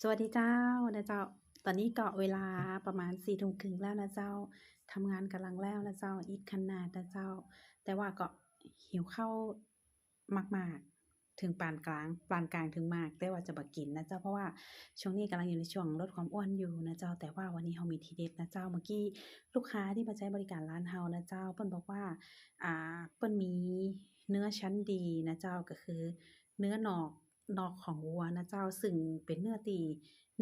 สวัสดีเจ้านะเจ้า ตอนนี้ก็เวลาประมาณ4ทุ่มครึ่งแล้วนะเจ้าทำงานกำลังแล้วนะเจ้าอีกขนาดนะเจ้า แต่ว่าก็หิวข้าวมาก ๆ ถึงปานกลางปานกลางถึงมาก แต่ว่าจะบ่กินนะเจ้าเพราะว่าช่วงนี้กำลังอยู่ในช่วงลดความอ้วนอยู่นะเจ้า แต่ว่าวันนี้เรามีทีเด็ดนะเจ้าเมื่อกี้ลูกค้าที่มาใช้บริการร้านเรานะเจ้าเพิ่นบอกว่า อ่าเพิ่นมีเนื้อชั้นดีนะเจ้าก็คือ เนื้อหนอก นอกของวัวนะเจ้าซึ่งเป็นเนื้อที่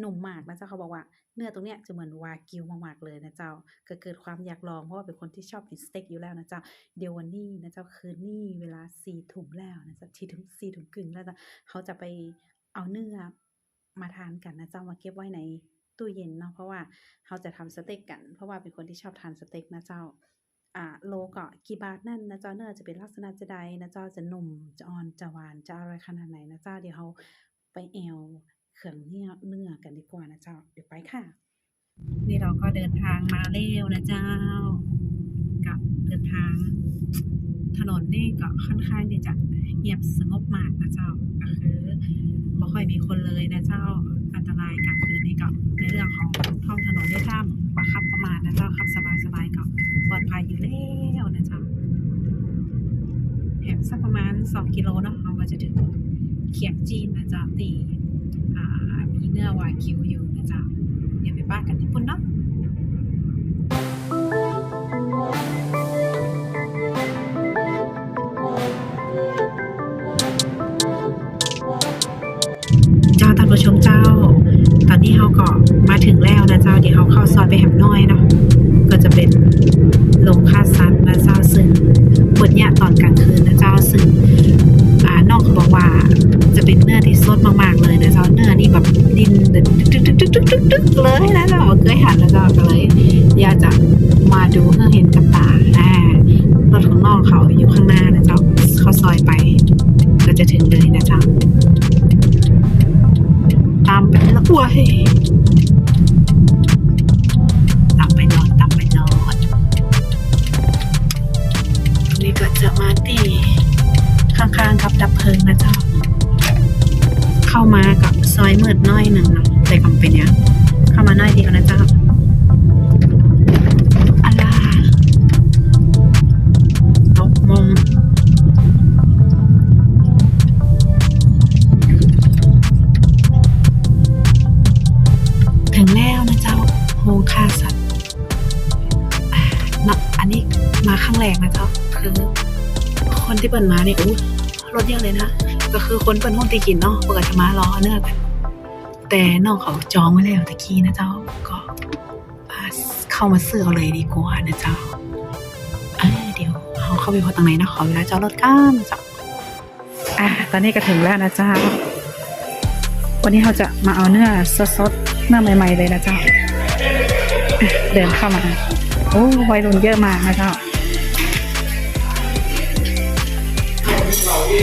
นุ่มมากนะเจ้าเขาบอกว่าเนื้อตรงเนี้ยจะเหมือนวากิวมากๆเลยนะเจ้าก็เกิดความอยากลองเพราะว่าเป็นคนที่ชอบกินสเต็กอยู่แล้วนะเจ้าเดี๋ยววันนี้นะเจ้าคืนนี้เวลา4ทุ่มแล้วนะเจ้า4ทุ่ม4ทุ่มครึ่งแล้วจ้ะเขาจะไปเอาเนื้อมาทานกันนะเจ้ามาเก็บไว้ในตู้เย็นเนาะเพราะว่าเราจะทำสเต็กกัน เพราะว่าเป็นคนที่ชอบทานสเต็กนะเจ้า อ่าโลก็กี่บาทนั้นนะจ้าเนอจะเป็นลักษณะจะใดนะจ้าจะหนุ่มจะอ่อนจะหวานจะอร่อยขนาดไหนนะจ้าเดี๋ยวเราไปแอวเครื่องเนื้อเนื้อกันดีกว่านะเจ้าเดี๋ยวไปค่ะ นี่เราก็เดินทางมาแล้วนะเจ้าก็เดินทางถนนนี่ก็ค่อนข้างที่จะเงียบสงบมากนะเจ้าก็คือ บ่ค่อยมีคนเลยนะเจ้าอันตรายกลางคืนนี่ก็ในเรื่องของท้องถนนนี่ถ้าบ่ขับประมาณนะเจ้าขับสบายๆก็ปลอดภัยอยู่แล้วนะเจ้าแถมสักประมาณ 2 กิโลเนาะเราก็จะถึงเขียงจีนนะเจ้าที่อ่ามีเนื้อวากิวอยู่นะเจ้าเดี๋ยวไปบ้านกันที่ปุ่นเนาะ นี้เราก็มาถึงแล้วนะเจ้าเดี๋ยวเราเข้าซอยไปแหมน้อยเนาะก็จะเป็นโรงฆ่าสัตว์นะเจ้าซึ่งเปิดเนี่ยตอนกลางคืนนะเจ้าซึ่งอ่าน้องเขาบอกว่าจะเป็นเนื้อที่สดมากๆเลยนะเจ้าเนื้อนี่แบบดิ้นดึกดึกดึกดึกดึกดึกดึกเลยนะเจ้าเคยหันนะเจ้าก็เลยอยากจะมาดูเพื่อเห็นกับตาอ่ารถของน้องเขาอยู่ข้างหน้านะเจ้าเข้าซอยไป ก็จะถึงเลยนะเจ้าะแต่ก็เป็นยังเข้ามาน้อยเดียวนะเจ้าอะลาตกมงถึงแล้วนะเจ้าโฮงฆ่าสัตว์อ่าเนะอันนี้มาข้างแรกนะเจ้าคือคนที่เปิดมาเนี่ยอู้รถเยอะเลยนะ ก็คือคนเปิดห้องตีกินเนาะเปิดจะมารอเนื้อกัน แต่น้องเขาจองไว้แล้วตะกี้นะเจ้าก็เข้ามาซื้อเลยดีกว่านะเจ้าเอ้ยเดี๋ยวเขาเข้าไปพอตรงไหนนะขอเวลาจอดรถกันนะเจ้าอะตอนนี้ก็ถึงแล้วนะเจ้าวันนี้เราจะมาเอาเนื้อสดๆเนื้อใหม่ ๆ เลยนะเจ้าเดินเข้ามาโอ้วัยรุ่นเยอะมากนะเจ้า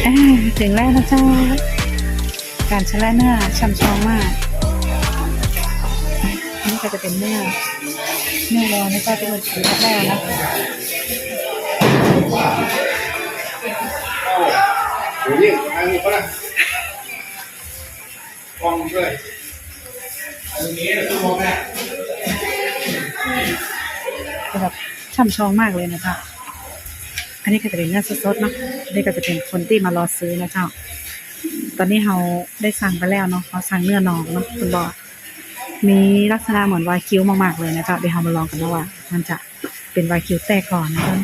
อ่าถึงแล้วนะเจ้า การชะแล่เนื้อช่ำชองมากอันนี่ก็จะเป็นเนื้อเนื้อวัวนะเจ้าที่มันถือแรกนะเดี๋ยวนี้ทางนี้ก็ได้กล้องช่วยอันนี้เราต้องมองแม่คือแบบช่ำชองมากเลยนะเจ้าอันนี้ก็จะเป็นเนื้อสดๆเนาะอันนี้ก็จะเป็นคนที่มารอซื้อนะเจ้า ตอนนี้เราได้สั่งไปแล้วเนาะเราสั่งเนื้อน้องเนาะคุณบอกมีลักษณะเหมือนวากิวมากๆเลยนะจ้าเดี๋ยวเรามาลองกันนะว่า มันจะเป็นวากิวแต่ก่อนนะเจ้า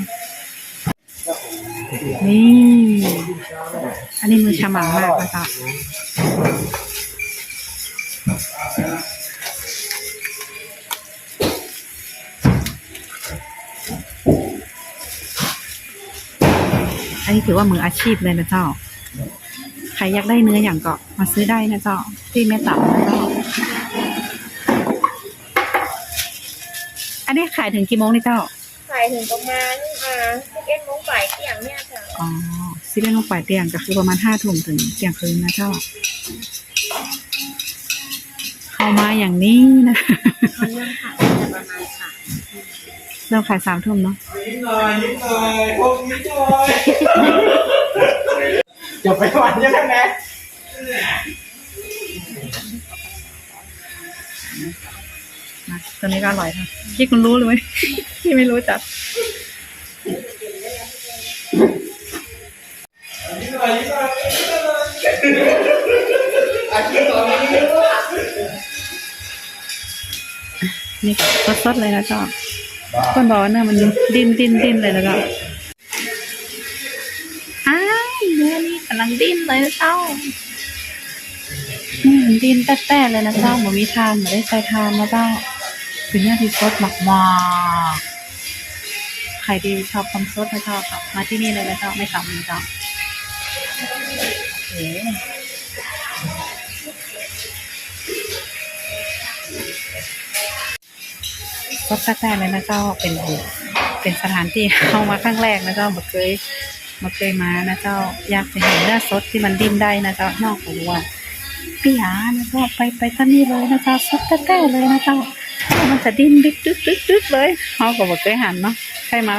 นี่ อันนี้มือฉมังมากนะจ้าอันนี้ถือว่ามืออาชีพเลยนะเจ้า ใครอยากได้เนื้ออย่างก็มาซื้อได้นะเจ้าที่แม่ตับนะเจ้าอันนี้ขายถึงกี่โมงนี่เจ้าขายถึงประมาณอ่าสิบเอ็ดโมงบ่ายเที่ยงเนี่ยค่ะอ๋อซิเว่นลงปลายเตียงก็คือประมาณห้าทุ่มถึงเที่ยงคืนนะเจ้าเข้ามาอย่างนี้นะเขาเริ่มขายจะประมาณสามเริ่มขายสามทุ่มเนาะนิดหน่อยนิดหน่อยพวกนิดหน่อย จะไปหวานยังไงตัวนี้ก็อร่อยค่ะ พี่คุณรู้เลยไหมพี่ไม่รู้จักนี่สดๆเลยนะจ้าคนบอกว่าเนื้อมันดิ้นดิ้นดิ้นเลยแล้วก็ นื้อนี่กำลังดิ้นเลยนะเจ้าอืมดิ้นแต้ๆเลยนะเจ้าหมูมีทานหมูได้ใส่ทานนะเจ้าเป็นเนื้อที่สดมากๆใครดีชอบความสดนะเจ้าค่ะมาที่นี่เลยนะเจ้าไม่ซ้ำนะเจ้าเอ๋รถแรกๆเลยนะเจ้าเป็นเป็นสถานที่เข้ามาครั้งแรกนะเจ้าบ่เคย บ่เคยมานะเจ้าอยากจะเห็นเนื้อสดที่มันดิ้นได้นะเจ้านอกจากว่าพี่หานะเจ้าไปไปท่านี่เลยนะเจ้าสดแท้ๆเลยนะเจ้ามันจะดิ้นดึกดึกดึกดึกเลยเขาก็บ่เคยหันเนาะใครมา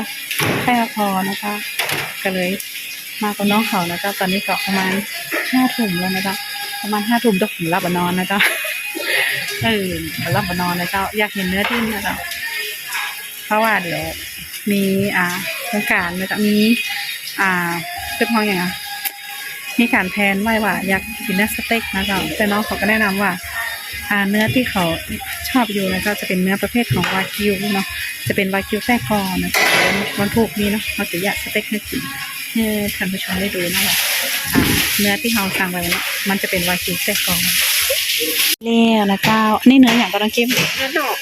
ใครมาพอนะเจ้าก็เลยมากับน้องเขานะเจ้าตอนนี้ก็ประมาณห้าทุ่มแล้วนะเจ้าประมาณห้าทุ่มจะถึงรับนอนนะเจ้าเออรับมานอนนะเจ้าอยากเห็นเนื้อดิ้นนะเจ้าเพราะว่าเดี๋ยวมีอ่าโครงการนะเจะมี อ่าคือพองอย่างอะมีการแพลนไว้ว่าอยากกินเนื้อสเต็กนะเจ้าแต่น้องเขาก็แนะนำว่า อ่าเนื้อที่เขาชอบอยู่นะเจ้าจะเป็นเนื้อประเภทของวากิวเนาะจะเป็นวากิวแท้คอนะเจ้าเดี๋ยววันพุกนี้เนาะเราจะอยากสเต็กให้กินให้ท่านผู้ชมได้ดูนะว่าอ่าเนื้อที่เราสั่งไว้เนาะมันจะเป็นวากิวแท้คอแล้วนะเจ้านี่เนื้ออย่างก็ต้องกินเนื้อดอก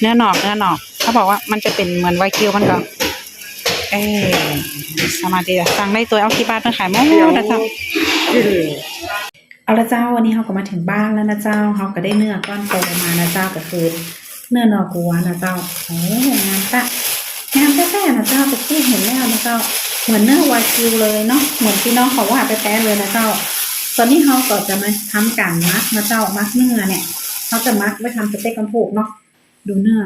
เนื้อหนอกเนื้อหนอกเขาบอกว่ามันจะเป็นเหมือนวากิวมันก็ เออสมาธิสั่งได้ตัวเอากี่บาทมาขายหมดนะเจ้าเอาละเจ้าวันนี้เขาก็มาถึงบ้านแล้วนะเจ้าเขาก็ได้เนื้อก้อนโตมานะเจ้าก็คือเนื้อนอกัวนะเจ้าโอ้งามตะงามแท้ๆนะเจ้าแต่ที่เห็นแล้วนะเจ้าเหมือนเนื้อวากิวเลยเนาะเหมือนที่น้องเขาว่าไปแป้เลยนะเจ้า ตอนนี้เขาก็จะมาทำการมักนะเจ้ามักเนื้อเนี่ยเขาจะมักไว้ทำสเต็กกันผูกเนาะดูเนื้อ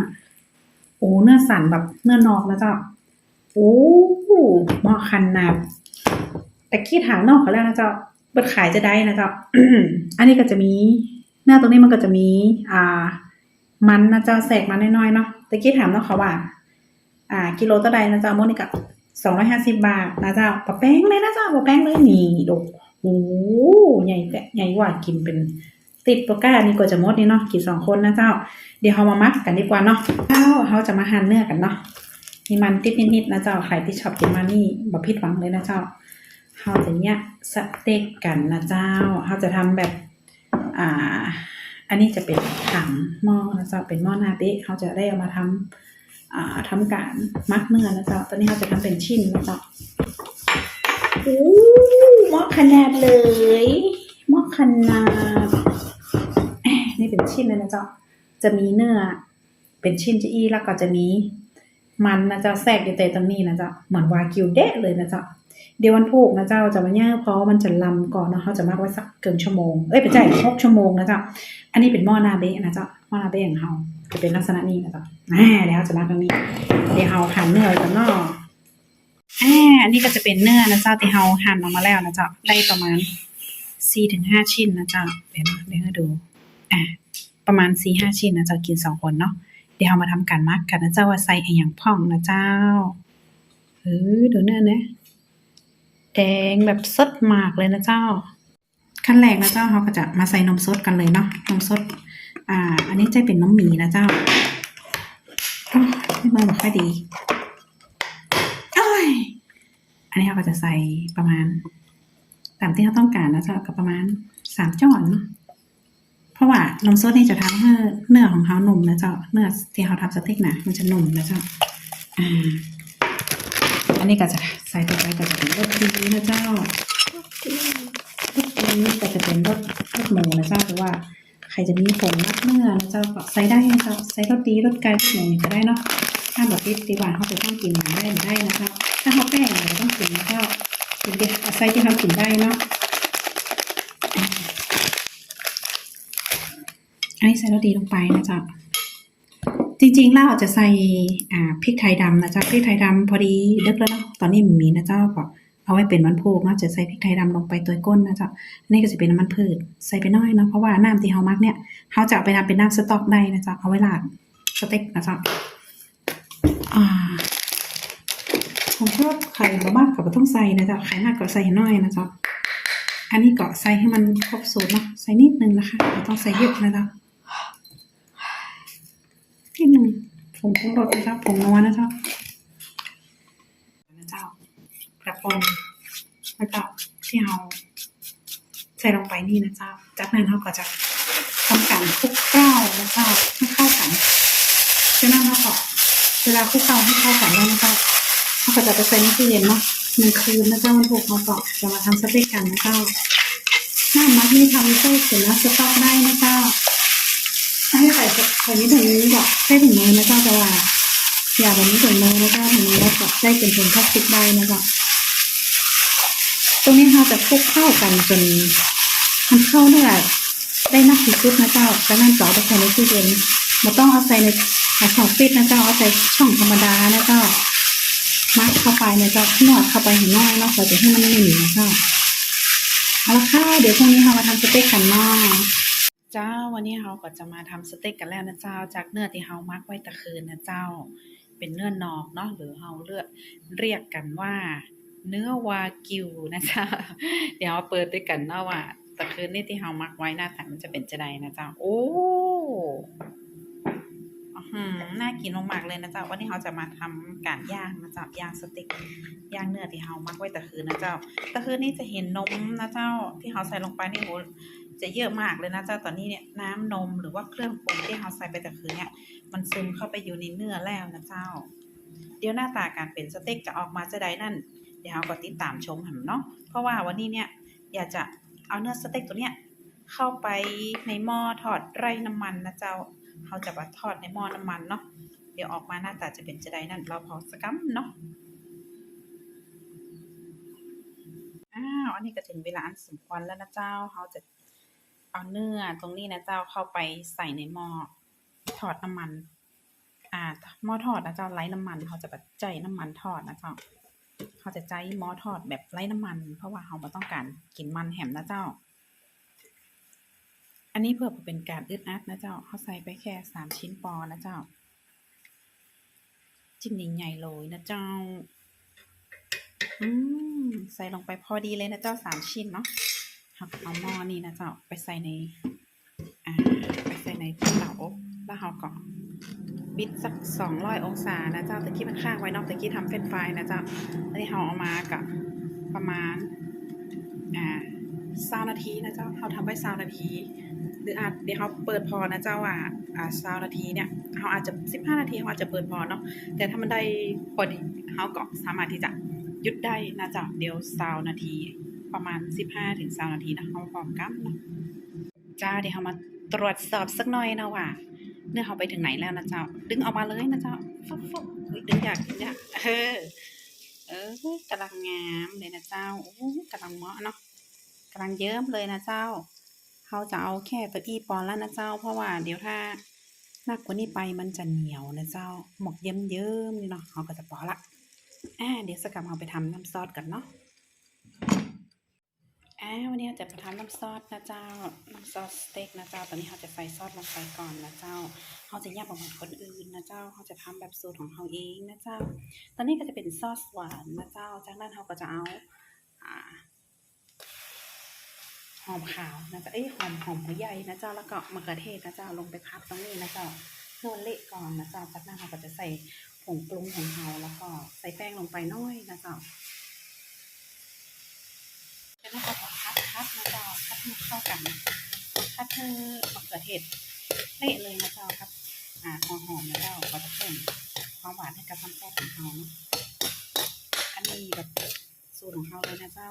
โอ้เนื้อสันแบบเนื้อนอกนะเจ้า โอ้หมาะขนาดแต่ขี้ถางนอกเขาแล้วนะเจ้าเปิดขายจะได้นะเจ้าอันนี้ก็จะมี หน้าตรงนี้มันก็จะมี อ่า มันนะเจ้าแสกมาน้อยๆเนาะแต่กี้ถามเนาะเขาว่า อ่า กิโลเท่าใดนะเจ้าโมนี่ก็สองร้อยห้าสิบบาทนะเจ้าปะแป้งเลยนะเจ้าปะแป้งเลยนี่ดูโอ้ใหญ่แต่ใหญ่กว่ากินเป็นติดปากก้านี่ก็จะมดนี่เนาะกี่สองคนนะเจ้า เดี๋ยวเรามามักกันดีกว่าเนาะเจ้าเราจะมาหั่นเนื้อกันเนาะ มีมันติดนิดๆนะเจ้าใครที่ชอบกินมันนี่บ่ผิดหวังเลยนะเจ้าเราจะเนี่ยสเต็กกันนะเจ้าเราจะทำแบบอ่า อันนี้จะเป็นถังหม้อนะเจ้าเป็นหม้อนาเบะเขาจะได้เอามาทำอ่าทำการมักเนื้อนะเจ้าตอนนี้เราจะทำเป็นชิ้นนะเจ้าโอ้หม้อขนาดเลยหม้อขนาดแหม่นี่เป็นชิ้นเลยนะเจ้าจะมีเนื้อเป็นชิ้นจะอี้แล้วก็จะมี มันนะจ้าแทรกอยู่แต่ตรงนี้นะจ้าเหมือนวากิวเดะเลยนะจ้าเดี๋ยววันพูกนะเจ้าจะมาย่างเพราะมันจะลำก่อนเนาะเขาจะมักไว้สักเกินชั่วโมงเอ้ยไปจ่ายหกชั่วโมงนะเจ้าอันนี้เป็นหม้อนาเบะนะเจ้าหม้อนาเบะของเขาจะเป็นลักษณะนี้นะเจ้าอ่าเดี๋ยวจะมาตรงนี้เดี๋ยวเราหั่นเนื้อกันเนาะอ่าอันนี้ก็จะเป็นเนื้อนะเจ้าที่เราหั่นออกมาแล้วนะเจ้าได้ประมาณสี่ถึงห้าชิ้นนะเจ้าเดี๋ยวเดี๋ยวให้ดูอ่าประมาณสี่ห้าชิ้นนะเจ้ากินสองคนเนาะ เดี๋ยวเรามาทำการมักกันนะเจ้าว่าใส่ไอ้หยังพ่องนะเจ้าเออดูเนื้อนะแดงแบบสดมากเลยนะเจ้า ขั้นแรกนะเจ้าเราก็จะมาใส่นมสดกันเลยเนาะนมสด อ่า อันนี้จะเป็นนมหมีนะเจ้าไม่มาบอกค่อยดีอ้ยอันนี้เราก็จะใส่ประมาณตามที่เราต้องการนะเจ้าก็ประมาณสามจ้อนเนาะ ราะว่านมสดนี่จะทำให้เนื้อของเขาหนุ่มนะเจ้า เนื้อที่เขาทำสเต็กนะมันจะหนุ่มนะเจ้า อ่า อันนี้ก็จะใส่ต่อไปก็จะเป็นรสดีนะเจ้ารสดีก็จะเป็นรสรสหมูนะเจ้าหรือว่าใครจะมีผงมักเนื้อนะเจ้าก็ใส่ได้นะเจ้าใส่รสดีรสไก่รสหมูนี่ก็ได้เนาะ ถ้าแบบติดดีกว่าเขาจะต้องกินหนังได้หรือได้นะครับ ถ้าเขาแป้งเราต้องกินนะเจ้ากินเดียวใส่ที่เขากินได้เนาะ อันนี้ใส่รสดีลงไปนะจ๊ะจริงๆแล้วอาจจะใส่อ่าพริกไทยดำนะจ๊ะพริกไทยดำพอดีเด็กแล้วเนาะตอนนี้มันมีนะจ้าก็เอาไว้เป็นมันโพกเนาะจะใส่พริกไทยดำลงไปตัวก้นนะจ้าอันนี้ก็จะเป็นน้ำมันพืชใส่ไปน้อยเนาะเพราะว่าน้ำที่เฮามักเนี่ยเฮาจะเอาไปทำเป็นน้ำสต๊อกได้นะจ้าเอาไว้ราดสเต็กนะจ้าอ่าผมชอบไข่มากก็บ่ต้องใส่นะจ้าไข่มากก็ใส่น้อยนะจ้าอันนี้ก็ใส่ให้มันครบสูตรเนาะใส่นิดนึงนะคะไม่ต้องใส่เยอะนะจ้า นิดนึงผงปรุงรสนะเจ้าผงนัวนะเจ้านะเจ้ากระปนแล้วก็ที่เราใส่ลงไปนี่นะเจ้า จากนั้นเราก็จะทำการคลุกเคล้านะเจ้าให้เข้ากันจากนั้นเราก็เวลาคลุกเคล้าให้เข้ากันแล้วนะเจ้าเราก็จะไปใส่ในตู้เย็นเนาะหนึ่งคืนนะเจ้ามันถูกเราก็จะมาทำสเต็กกันนะเจ้าหน้ามัดนี่ทำไส้เสร็จแล้วสต๊อกได้นะเจ้า ให้ใส่ใส่นี้ถึงนี้แบบใส่ถึงมือนะเจ้าแต่ว่าอย่าแบบนี้ถึงมือนะเจ้าถึงมือแล้วก็ใส่เป็นถุงพลาสติกได้นะเจ้าตรงนี้เราจะคลุกเข้ากันจนมันเข้าได้แบบได้มากที่สุดนะเจ้าจากนั้นก็เอไปใส่ในตู้เย็นไม่ต้องเอาใส่ในช่องฟิตนะเจ้าเอาใส่ช่องธรรมดานะเจ้ามัดเข้าไปนะเจ้านวดเข้าไปให้น้อยเนาะเราจะให้มันไม่หนีนะเจ้าเอาละค่ะเดี๋ยวพรุ่งนี้เรามาทำสเต็กกันเนาะ เจ้าวันนี้เราก็จะมาทำสเต็กกันแล้วนะเจ้า จากเนื้อที่เรามักไว้ตะคืนนะเจ้า เป็นเนื้อนอกเนาะหรือเราเลือกเรียกกันว่า เนื้อวากิวนะเจ้า เดี๋ยวเราเปิดด้วยกันเนาะว่าตะคืนนี่ที่เรามักไว้หน้าตามันจะเป็นจะไดนะเจ้า โอ้หือน่ากินมากๆเลยนะเจ้าวันนี้เราจะมาทำการย่างนะเจ้าย่างสเต็กย่างเนื้อที่เรามักไว้ตะคืนนะเจ้าตะคืนนี่จะเห็นนมนะเจ้าที่เราใส่ลงไปนี่โห จะเยอะมากเลยนะเจ้าตอนนี้เนี่ยน้ำนมหรือว่าเครื่องปรุงที่เราใส่ไปแต่คืนเนี่ยมันซึมเข้าไปอยู่ในเนื้อแล้วนะเจ้า เดี๋ยวหน้าตาการเป็นสเต็กจะออกมาจะได้นั่น เดี๋ยวเราก็ติดตามชมหันเนาะเพราะว่าวันนี้เนี่ยอยากจะเอาเนื้อสเต็กตัวเนี้ยเข้าไปในหม้อทอดไร่น้ำมันนะเจ้าเขาจะมาทอดในหม้อน้ำมันเนาะเดี๋ยวออกมาหน้าตาจะเป็นจะได้นั่น เราพอสกัมเนาะอ้าวอันนี้ก็ถึงเวลาอันสมควรแล้วนะเจ้าเขาจะ เอาเนื้อตรงนี้นะเจ้าเข้าไปใส่ในหม้อทอดน้ำมัน อ่าหม้อทอดนะเจ้าไร้น้ำมันเขาจะแบบใจน้ำมันทอดนะเจ้าเขาจะใจหม้อทอดแบบไร้น้ำมัน เพราะว่าเขาไม่ต้องการกินมันแหมนะเจ้า อันนี้เพื่อเป็นการอึดอัดนะเจ้าเขาใส่ไปแค่สามชิ้นปอนะเจ้า จิ้มใหญ่ๆเลยนะเจ้า อืมใส่ลงไปพอดีเลยนะเจ้าสามชิ้นเนาะ ครับเอาหม้อนี่นะเจ้าไปใส่ในอ่าไปใส่ในเตาอบแล้วเราก็บิดสักสองร้อยองศานะเจ้าตะกี้มันข้างไว้นอกตะกี้ทำเฟรนช์ฟรายนะเจ้าแล้วที่เราเอามากับประมาณอ่าสานาทีนะเจ้าเราทำไว้สานาที หรืออาจเดี๋ยวเขาเปิดพอนะเจ้าว่าอ่าสานาทีเนี่ยเขาอาจจะสิบห้านาทีเขาอาจจะเปิดพอเนาะแต่ถ้ามันได้พอดีเขาก็สามารถที่จะหยุดได้นะเจ้าเดี๋ยวสานาที ประมาณ 15ถึง20นาทีนะเฮาพร้อมกันเนาะจ้าเดี๋ยวเฮามาตรวจสอบสักหน่อยนะว่า เนื้อเฮาไปถึงไหนแล้วนะเจ้า ดึงออกมาเลยนะเจ้าฟุ๊บฟุ๊บดึงอยากดึงอยากเออเออกำลังงามเลยนะเจ้าโอ้กำลังเหมาะเนาะกำลังเยิ้มเลยนะเจ้าเขาจะเอาแค่ตัวอีปอนแล้วนะเจ้า เพราะว่าเดี๋ยวถ้าหนักกว่านี้ไปมันจะเหนียวนะเจ้า หมกเยิ้มเยิ้มๆนี่เนาะเขาก็จะพอละอ่าเดี๋ยวสกับเอาไปทำน้ำซอสกันเนาะ วันนี้เราจะมาทำน้ำซอสนะเจ้า น้ำซอสสเต็กนะเจ้า ตอนนี้เราจะใส่ซอสลงไปก่อนนะเจ้าเขาจะแยกออกมาคนอื่นนะเจ้าเขาจะทำแบบสูตรของเขาเองนะเจ้า ตอนนี้ก็จะเป็นซอสหวานนะเจ้า จากนั้นเราก็จะเอาอ่าหอมขาวนะเจ้า เอ้ยหอมหอมหัวใหญ่นะเจ้า แล้วก็มะเขือเทศนะเจ้า ลงไปพับตรงนี้นะเจ้าเพื่อเละก่อนนะเจ้า จากนั้นเราก็จะใส่ผงปรุงของเราแล้วก็ใส่แป้งลงไปน้อยนะเจ้า แล้วก็ขอคัดคัดนะเจ้าคัดให้มันเข้ากันคัดให้มะเขือเทศเละเลยนะเจ้าครับ อ่าหอมหอมนะเจ้าก็จะเพิ่มความหวานให้กับน้ำแซ่บของเราเนาะอันนี้แบบสูตรของเราเลยนะเจ้า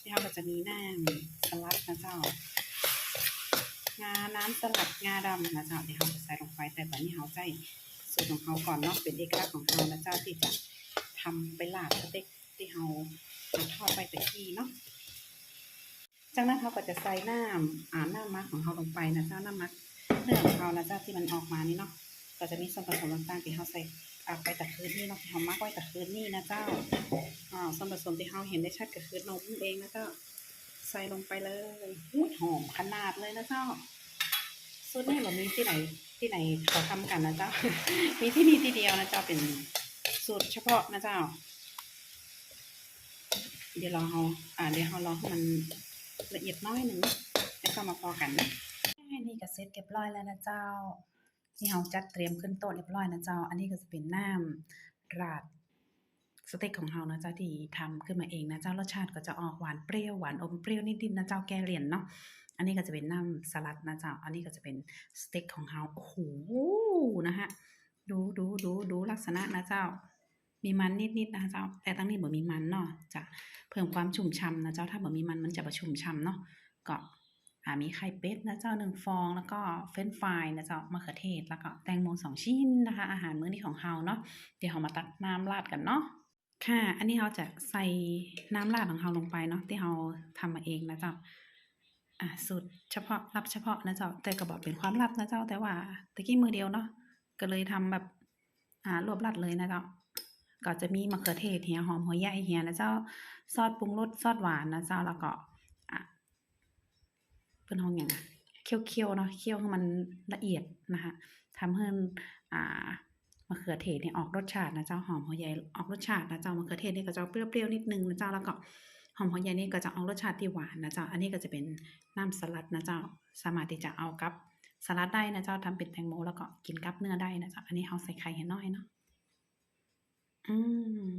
ที่เราก็จะมีน้ำสลัดนะเจ้างาน้ำสลัดงาดำนะเจ้าเดี๋ยวเราจะใส่ลงไปแต่ตอนนี้เราใจสูตรของเขาก่อนเนาะเป็นเอกลักษณ์ของเรานะเจ้าที่จะทำไปลาบสเต็ก ที่เราทอดไปตะกี้เนาะจากนั้นเขาก็จะใส่น้ำอ่าน้ำมักของเขาลงไปนะเจ้าน้ำมักเนื้อของเขานะเจ้าที่มันออกมานี่เนาะก็จะมีส่วนผสมต่างๆที่เขาใส่อาไปต่คืนนี่เนาะที่เขามักไว้ต่คืนนี่นะเจ้าอ่าส่วนผสมที่เราเห็นได้ชัดก็คือนมเองนะเจ้าใส่ลงไปเลยอุ้ยหอมขนาดเลยนะเจ้าสูตรนี้แบบมีที่ไหนที่ไหนเขาทำกันนะเจ้า มีที่นี่ที่เดียวนะเจ้าเป็นสูตรเฉพาะนะเจ้า เดี๋ยวเราเอาอ่าเดี๋ยวเราลองให้มันละเอียดน้อยหนึ่งแล้วก็มาพอกันนะนี่ก็เสร็จเรียบร้อยแล้วนะเจ้าที่เราจัดเตรียมขึ้นโต๊ะเรียบร้อยนะเจ้า อันนี้ก็จะเป็นน้ำราดสเต็กของเรานะเจ้าที่ทำขึ้นมาเองนะเจ้ารสชาติก็จะออกหวานเปรี้ยวหวานอมเปรี้ยวนิดๆนะเจ้าแกเหรียญเนาะอันนี้ก็จะเป็นน้ำสลัดนะเจ้า อันนี้ก็จะเป็นสเต็กของเราโอ้โหนะฮะดูดูดูดูลักษณะนะเจ้า มีมันนิดๆนะเจ้า แต่ตั้งนี้บ่มีมันเนาะจะเพิ่มความชุ่มฉ่ำนะเจ้า ถ้าบ่มีมันมันจะบ่ชุ่มฉ่ำเนาะ ก็อ่ามีไข่เป็ดนะเจ้าหนึ่งฟอง แล้วก็เฟรนฟรายนะเจ้ามะเขือเทศ แล้วก็แตงโมสองชิ้นนะคะ อาหารมื้อนี้ของเราเนาะ เดี๋ยวเรามาตักน้ำราดกันเนาะค่ะ อันนี้เราจะใส่น้ำราดของเราลงไปเนาะที่เราทำมาเองนะเจ้า อะสูตรเฉพาะลับเฉพาะนะเจ้า แต่ก็บอกเป็นความลับนะเจ้า แต่ว่าตะกี้มือเดียวเนาะ ก็เลยทำแบบ อ่ารวบรัดเลยนะเจ้า ก็จะมีมะเขือเทศเหียหอมหัวใหญ่เหียนะเจ้าซอสปรุงรสซอสหวานนะเจ้าแล้วก็อะเป็นห้องอย่างเคี่ยวๆเนาะเคี่ยวให้มันละเอียดนะคะทำให้อ่ามะเขือเทศเนี่ยออกรสชาตินะเจ้าหอมหัวใหญ่ออกรสชาตินะเจ้ามะเขือเทศนี่ก็จะเปรี้ยวๆนิดนึงนะเจ้าแล้วก็หอมหัวใหญ่นี่ก็จะออกรสชาติที่หวานนะเจ้าอันนี้ก็จะเป็นน้ำสลัดนะเจ้าสามารถที่จะเอากับสลัดได้นะเจ้าทำเป็นแตงโมแล้วก็กินกับเนื้อได้นะเจ้าอันนี้เราใส่ไข่ให้น้อยเนาะ อืม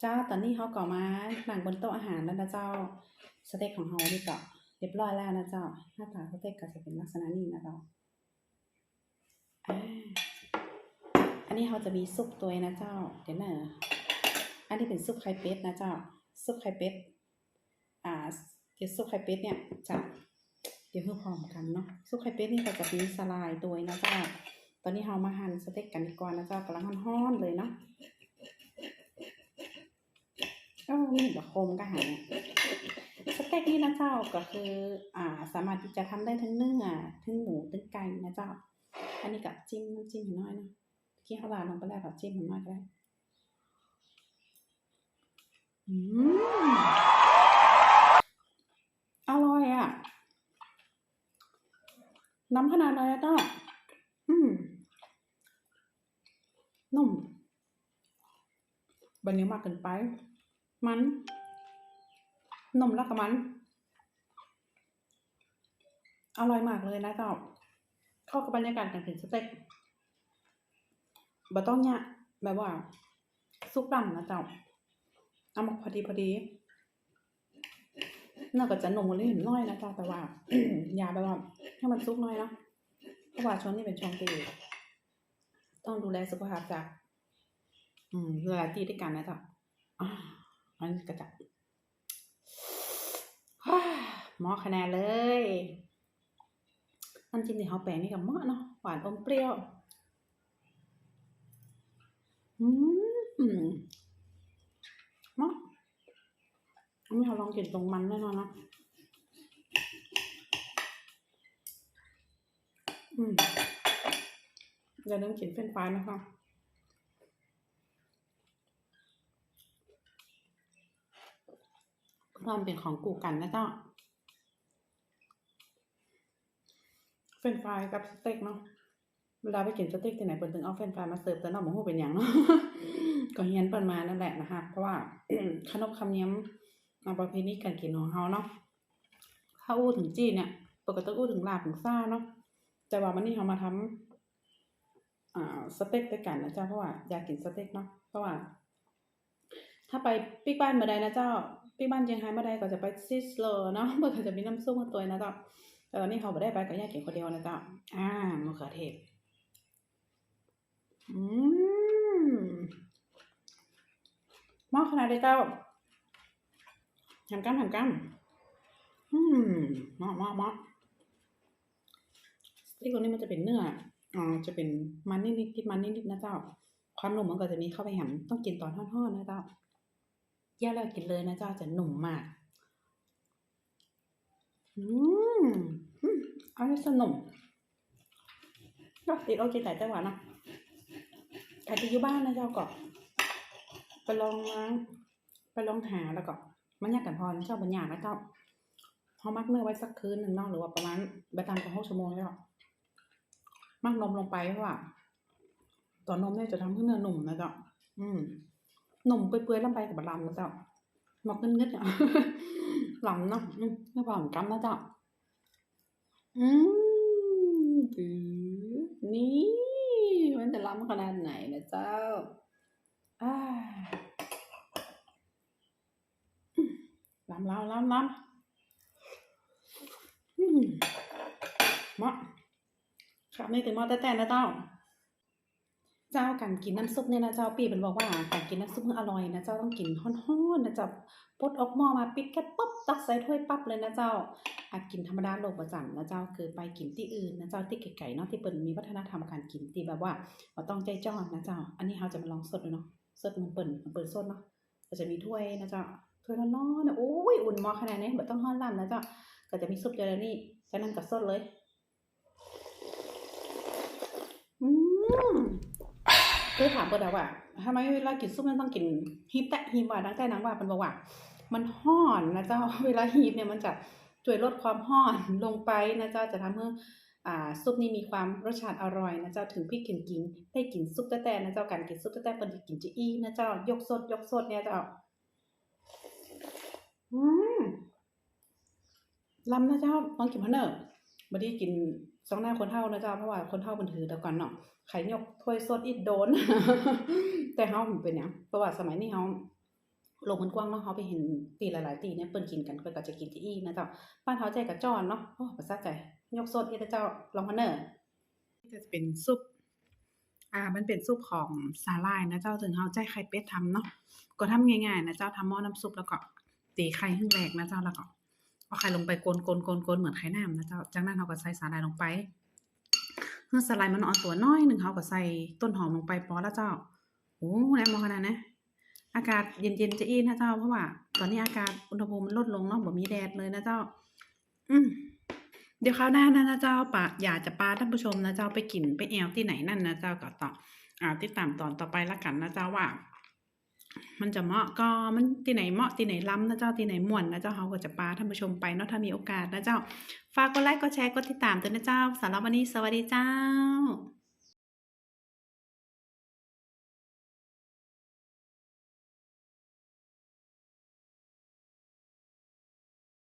เจ้าตอนนี้เขาก็มานั่งบนโต๊ะอาหารแล้วนะเจ้า สเต็กของเรานี่ก็เรียบร้อยแล้วนะเจ้า หน้าตาสเต็กก็จะเป็นลักษณะนี้นะเจ้าอ่าอันนี้เขาจะมีซุปตัวนะเจ้า เดี๋ยวนะอันนี้เป็นซุปไข่เป็ดนะเจ้า ซุปไข่เป็ด อ่า เดี๋ยวซุปไข่เป็ดเนี่ยจะเดี๋ยวเพื่อพร้อมกันเนาะ ซุปไข่เป็ดนี่ก็จะมีสลายตัวนะเจ้า อนนี้เรามาหั่นสเต็กกันดีกว่านะเจ้ากำลังฮ้อนๆเลยเนาะก็มีดอกโคมก็หั่นสเต็กนี่นะเจ้าก็คือ อ่า สามารถที่จะทำได้ทั้งเนื้อทั้งหมูทั้งไก่นะเจ้า อันนี้กับจิ้มน้ำจิ้มหน้อยนะที่เขาลาดลงไปแล้วกับจิ้มหน้อยก็ได้อืมอร่อยอะ น้ำขนาดไหนอะเจ้าอืม นุ่มบันนี้มากเกินไป มันนุ่มแล้วก็มัน อร่อยมากเลยนะเจ้าเข้ากับบรรยากาศการกินสเต็กบ่ต้องเนี่ยแบบว่าซุปดำนะเจ้าเอามาพอดีพอดีน่าก็จะนุ่มกว่านี้น้อยนะเจ้าแต่ว่า อย่าแบบว่าให้มันซุกน้อยเนาะเพราะว่าช่วงนี้เป็นช่วงที่ ต้องดูแลสุขภาพจาก อืมเวลายที่ด้วยกันนะเจ้าอ่ามันก็จะฮ่าหมอคะแนนเลยน้ำจิ้มที่เขาแปลงนี่กับหมาะเนาะหวานอมเปรี้ยว อืมหมาะอันนี้เราลองกินตรงมันแน่นอนนะอืม อย่าลืมกินเฟรนฟรายนะคะความเป็นของกูกันนะเจ้าเฟรนฟรายกับสเต็กเนาะ เวลาไปกินสเต็กที่ไหนเปิดถึงเอาเฟรนฟรายมาเสิร์ฟแต่นอกมาหูเป็นอย่างเนาะก็เฮียนเปิดมานั่นแหละนะคะ เพราะว่าขนบคำเนียมมาประเพณีการกินของเฮาเนาะถ้าวอู้ถึงจีเนี่ย ปกติอู้ถึงลาบถึงซ่าเนาะ แต่ว่าวันนี้เรามาทำอ่า สเต็กด้วยกันนะเจ้าเพราะว่าอยากกินสเต็กเนาะเพราะว่า ถ้าไปปิ๊กบ้านมื่อใดนะเจ้าปิ๊กบ้านเจียงไฮ้มื่อใดก็จะไปซิสโลเนาะเมื่อก็จะมีน้ำซุปมาตัวนะเจ้าแต่ตอนนี้เขาไม่ได้ไปก็อยากกินคนเดียวนะเจ้าอ่ามะเขือเทศอืมมอขนาดเลยเจ้าหันกันหันกันอืมมาะเหมาะเหมาะสเต็กตัวนี้มันจะเป็นเนื้อ อ่าจะเป็นมันนิดๆกินมันนิดๆนะเจ้า ความหนุ่มมันก็จะมีเข้าไปแหมต้องกินตอนทอดๆนะเจ้าย่าแล้วกินเลยนะเจ้าจะหนุ่มมากอืมอืมอันนี้สนุกก็ติดโอเคแต่ไต้หวันนะใครที่อยู่บ้านนะเจ้าก็ไปลองนะไปลองหาแล้วก็มันยากกันพอชอบบรรยากนะเจ้าพอมักเนื้อไว้สักคืนหนึ่งนาะหรือว่าประมาณไปตามกันหกชั่วโมงแล้ว มักนมลงไปเพราะว่าตอนนมเนี่ยจะทำให้เนื้อหนุ่มนะเจ้าอืมหนุ่มเปื่อยๆลงไปกับลำนะเจ้าหมอกเงึดๆอะหลำเนาะอืมเนื้อปลาหอมกัมนะเจ้าอืมถือนี่มันจะล้ำขนาดไหนนะเจ้าอ่าล้ำล้ำล้ำล้ำอืมมา ครับนี่ถึงเหมาะแต่แต่นะเจ้า เจ้าการกินน้ำซุปเนี่ยนะเจ้าปีเป็นบอกว่าการกินน้ำซุปมันอร่อยนะเจ้าต้องกินฮ้อนๆนะเจ้าปดออกหม้อมาปิดแค่ปุ๊บตักใส่ถ้วยปั๊บเลยนะเจ้าอาจกินธรรมดาโลกประจันนะเจ้าคือไปกินที่อื่นนะเจ้าที่ไก่ๆเนาะที่เปิ่นมีวัฒนธรรมการกินที่แบบว่าเราต้องใจจ้อนนะเจ้า อันนี้เราจะมาลองสดดูเนาะสดมันเปิ่นมันเปิ่นสดเนาะก็จะมีถ้วยนะเจ้าถ้วยร้อนๆนะโอ้ยอุ่นหมอขนาดนี้แบบต้องห้อนล่ำนะเจ้าก็จะมีซุปเจลานี่จากนั้นก็สดเลย อืม คือถามเปิ่นแล้ว่าทำไมเวลากินซุปมันต้องกินฮีบแตะฮีบว่าดังแต่นางว่าเป็นบอกว่า มันห้อนนะเจ้าเวลาฮีบเนี่ยมันจะช่วยลดความห้อนลงไปนะเจ้าจะทำให้อ่าซุปนี้มีความรสชาติอร่อยนะเจ้าถึงพี่กินกินได้กินซุปแต่แต่นะเจ้าการกินซุปแต่แต่เป็นกินจะอี้นะเจ้ายกสดยกสดเนี่ยเจ้าอืมลำนะเจ้าลองกินพันเนอร์บไดีกินสองหน้าคนเท่านะเจ้าเพราะว่าคนเท่ามันถือแต่ก่อนเนาะ ไข่ยกถ้วยสดอีกโดน แต่เฮาเป็นหยังเพราะว่าสมัยนี้เฮาโลกมันกว้างเนาะเฮาไปเห็นตีหลาย ๆ ตีเนี่ยเปิ้นกินกันเปิ้นก็จะกินที่อี้นะเจ้าบ้านเขาใจกับจอนเนาะโอ้ภาษาใจ ยกสดเอเจ้าลองมาเนอร์นี่จะเป็นซุป อ่า มันเป็นซุปของสาลายนะเจ้าถึงเขาใจไข่เป็ดทำเนาะก็ทำง่าย ๆ นะเจ้าทำหม้อน้ำซุปแล้วก็ตีไข่ให้แหลกนะเจ้าแล้วก็เอาไข่ลงไปกลนๆๆๆเหมือนไข่น้ำนะเจ้าจากนั้นเราก็ใส่สาลายลงไป เมื่อสาลายมันอ่อนตัวน้อยหนึ่งเขาก็ใส่ต้นหอมลงไปพอแล้วเจ้าโอ้แรงมากขนาดนะ อากาศเย็นๆจะอีนะเจ้าเพราะว่า ตอนนี้อากาศอุณหภูมิมันลดลงเนาะบ่มีแดดเลยนะเจ้า อืมเดี๋ยวคราวหน้านะนะเจ้าปะอยากจะปาท่านผู้ชมนะเจ้าไปกินไปแอวที่ไหนนั่นนะเจ้าก็ต่ออ่าติดตามตอนต่อไปละกันนะเจ้าว่า มันจะเหมาะก็มันที่ไหนเหมาะที่ไหนล้ำนะเจ้าที่ไหนม่วนนะเจ้าเขาก็จะปาท่านผู้ชมไปเนาะถ้ามีโอกาสนะเจ้า ฝากกดไลค์กดแชร์กดติดตามด้วยนะเจ้าสำหรับวันนี้สวัสดีเจ้า